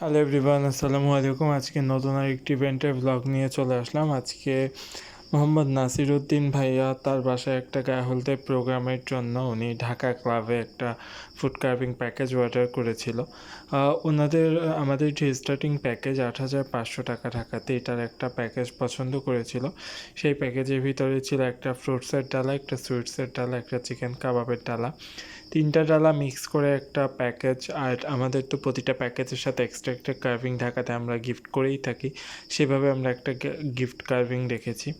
Hello everyone আসসালামু আলাইকুম। আজকে নতুন আর একটি ইভেন্টের ব্লগ নিয়ে চলে আসলাম। আজকে মোহাম্মদ নাসির উদ্দিন ভাইয়া তার বাসায় একটা গায়ে হলদে প্রোগ্রামের জন্য উনি ঢাকা ক্লাবে একটা ফুড কার্ভিং প্যাকেজ অর্ডার করেছিল। ওনাদের, আমাদের যে স্টার্টিং প্যাকেজ আট হাজার পাঁচশো টাকা ঢাকাতে এটার একটা প্যাকেজ পছন্দ করেছিল। সেই প্যাকেজের ভিতরে ছিল একটা ফ্রুটসের ডালা, একটা সুইটসের ডালা, একটা চিকেন কাবাবের ডালা। তিনটা ডালা মিক্স করে একটা প্যাকেজ আর আমাদের তো প্রতিটা প্যাকেজের সাথে এক্সট্রা একটা কার্ভিং ঢাকাতে আমরা গিফট করেই থাকি। সেভাবে আমরা একটা গিফট কার্ভিং রেখেছি।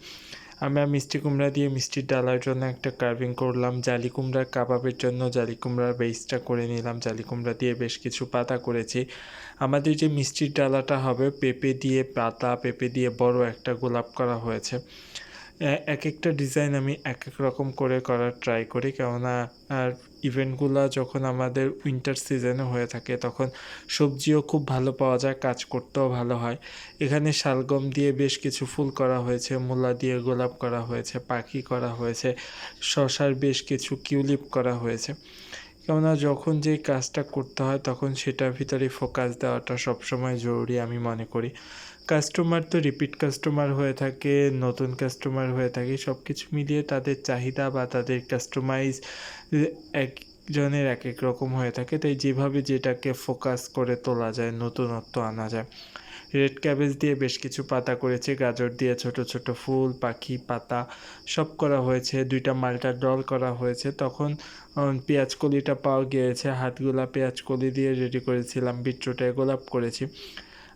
আমরা মিষ্টি কুমড়া দিয়ে মিষ্টির ডালার জন্য একটা কার্ভিং করলাম, জালি কুমড়ার কাবাবের জন্য জালি কুমড়ার বেসটা করে নিলাম, জালি কুমড়া দিয়ে বেশ কিছু পাতা করেছি। আমাদের যে মিষ্টির ডালাটা হবে, পেঁপে দিয়ে পাতা, পেঁপে দিয়ে বড় একটা গোলাপ করা হয়েছে। এক একটা ডিজাইন আমি এক এক রকম করে করার ট্রাই করি। কেননা, আর ইভেন্টগুলো যখন আমাদের উইন্টার সিজনে হয়ে থাকে, তখন সবজিও খুব ভালো পাওয়া যায়, কাজ করতেও ভালো হয়। এখানে শালগম দিয়ে বেশ কিছু ফুল করা হয়েছে, মূলা দিয়ে গোলাপ করা হয়েছে, পাখি করা হয়েছে, শশার বেশ কিছু কিউলিপ করা হয়েছে। কেননা, যখন যে কাজটা করতে হয়, তখন সেটার ভিতরে ফোকাস দেওয়াটা সবসময় জরুরি আমি মনে করি। কাস্টমার তো রিপিট কাস্টমার হয়ে থাকে, নতুন কাস্টমার হয়ে থাকে সব কিছু মিলিয়ে তাদের চাহিদা বা তাদের কাস্টমাইজ একজনের এক এক রকম হয়ে থাকে। তাই যেভাবে যেটাকে ফোকাস করে তোলা যায়, নতুনত্ব আনা যায়। রেড ক্যাবেজ দিয়ে বেশ কিছু পাতা করেছে, গাজর দিয়ে ছোট ছোট ফুল, পাখি, পাতা সব করা হয়েছে, দুইটা মালটা ডল করা হয়েছে। তখন পেঁয়াজ কলিটা পাওয়া গিয়েছে, হাতগুলা পেঁয়াজ কলি দিয়ে রেডি করেছিলাম, বিটরুটে গোলাপ করেছি।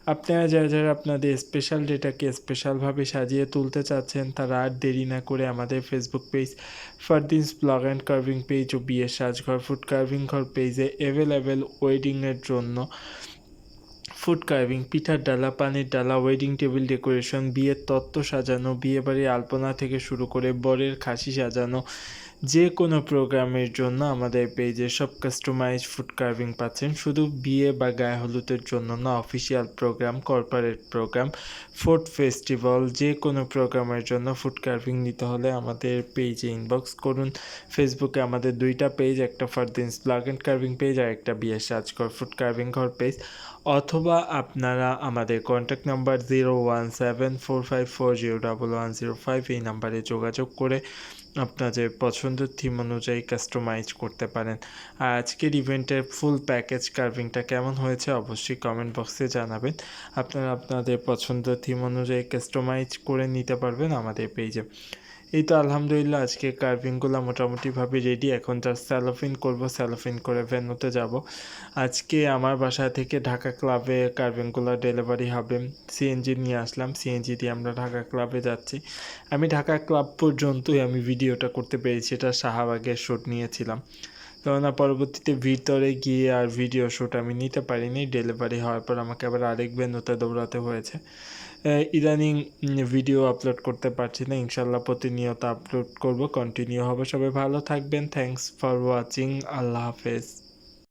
আপনারা যারা যারা আপনাদের স্পেশাল ডেটাকে স্পেশালভাবে সাজিয়ে তুলতে চাচ্ছেন, তারা আর দেরি না করে আমাদের Facebook page Fardin's blog and carving page ও বিয়ের সাজঘর ফুড কার্ভিং ঘর পেজে অ্যাভেলেবেল ওয়েডিংয়ের জন্য। ফুড কার্ভিং পিঠার ডালা, পানির ডালা ওয়েডিং টেবিল ডেকোরেশন বিয়ের তত্ত্ব সাজানো বিয়ে বাড়ির আলপনা থেকে শুরু করে বরের খাসি সাজানো যে কোনো প্রোগ্রামের জন্য আমাদের পেজে সব কাস্টমাইজ ফুড কার্ভিং পাচ্ছেন। শুধু বিয়ে বা গায়ে হলুদের জন্য না official program corporate program food festival যে কোনো প্রোগ্রামের জন্য ফুড কার্ভিং নিতে হলে আমাদের পেজে ইনবক্স করুন। ফেসবুকে আমাদের দুইটা পেজ একটা Fardin's blog and carving page আর একটা বিয়ে সাজঘর ফুড কার্ভিং ঘর পেজ অথবা আপনারা আমাদের contact number zero one seven four five four zero double one zero five এই নাম্বারে যোগাযোগ করে আপনাদের পছন্দের থিম অনুযায়ী কাস্টমাইজ করতে পারেন। আর আজকের ইভেন্টের ফুল প্যাকেজ কার্ভিংটা কেমন হয়েছে অবশ্যই কমেন্ট বক্সে জানাবেন। আপনারা আপনাদের পছন্দের থিম অনুযায়ী কাস্টমাইজ করে নিতে পারবেন আমাদের পেজে এই তো আলহামদুলিল্লাহ, আজকে কার্ভিংগুলো মোটামুটিভাবে রেডি এখন জাস্ট স্যালোফিন করব স্যালোফিন করে ভেন্যুতে যাব। আজকে আমার বাসা থেকে ঢাকা ক্লাবে কার্ভিংগুলো ডেলিভারি হবে। সিএনজি নিয়ে আসলাম সিএনজি দিয়ে আমরা ঢাকা ক্লাবে যাচ্ছি। আমি ঢাকা ক্লাব পর্যন্তই আমি ভিডিওটা করতে পেরেছি, এটা শাহবাগের শ্যুট নিয়েছিলাম। কেননা পরবর্তীতে ভিতরে গিয়ে আর ভিডিও শ্যুট আমি নিতে পারিনি। ডেলিভারি হওয়ার পর আমাকে আবার আরেক বেন্দুতে দৌড়াতে হয়েছে। ইদানিং ভিডিও আপলোড করতে পারছি না। ইনশাল্লাহ প্রতিনিয়ত আপলোড করব। কন্টিনিউ হবে। সবাই ভালো থাকবেন। থ্যাংকস ফর ওয়াচিং আল্লাহ হাফেজ।